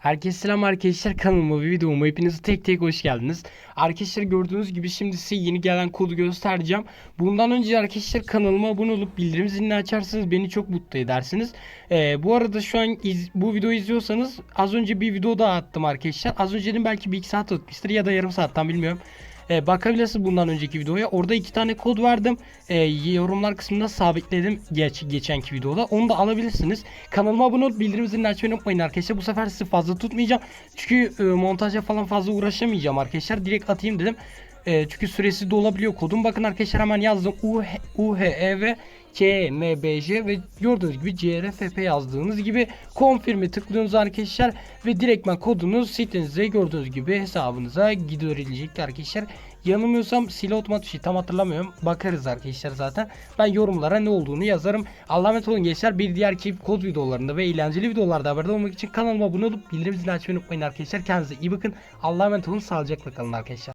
Herkese selam arkadaşlar kanalıma ve videoma hepiniz tek tek hoş geldiniz. Arkadaşlar gördüğünüz gibi şimdi size yeni gelen kodu göstereceğim. Bundan önce arkadaşlar kanalıma abone olup bildirim zilini açarsanız beni çok mutlu edersiniz. Ee, bu arada şu an iz- bu videoyu izliyorsanız az önce bir video daha attım arkadaşlar. Az öncenin belki bir iki saat atmıştır ya da yarım saatten bilmiyorum. Ee, bakabilirsiniz bundan önceki videoya. Orada iki tane kod verdim. Ee, yorumlar kısmında sabitledim geç, geçenki videoda. Onu da alabilirsiniz. Kanalıma abone olup bildirim zilini açmayı unutmayın arkadaşlar. Bu sefer sizi fazla tutmayacağım. Çünkü e, montaja falan fazla uğraşamayacağım arkadaşlar. Direkt atayım dedim. E, çünkü süresi dolabiliyor kodum. Bakın arkadaşlar hemen yazdım. UH, UHE ve CMBJ ve gördüğünüz gibi CRFP yazdığınız gibi confirm'e tıklıyorsunuz arkadaşlar ve direktmen kodunuz sitenize gördüğünüz gibi hesabınıza gidiverilecek arkadaşlar. Yanılmıyorsam silah otomatik tam hatırlamıyorum. Bakarız arkadaşlar zaten. Ben yorumlara ne olduğunu yazarım. Allah'a emanet olun gençler. Bir diğer keyif kod videolarında ve eğlenceli videolarda haberdar olmak için kanalıma abone olup bildirim zilini açmayı unutmayın arkadaşlar. Kendinize iyi bakın. Allah'a emanet olun. Sağlıcakla kalın arkadaşlar.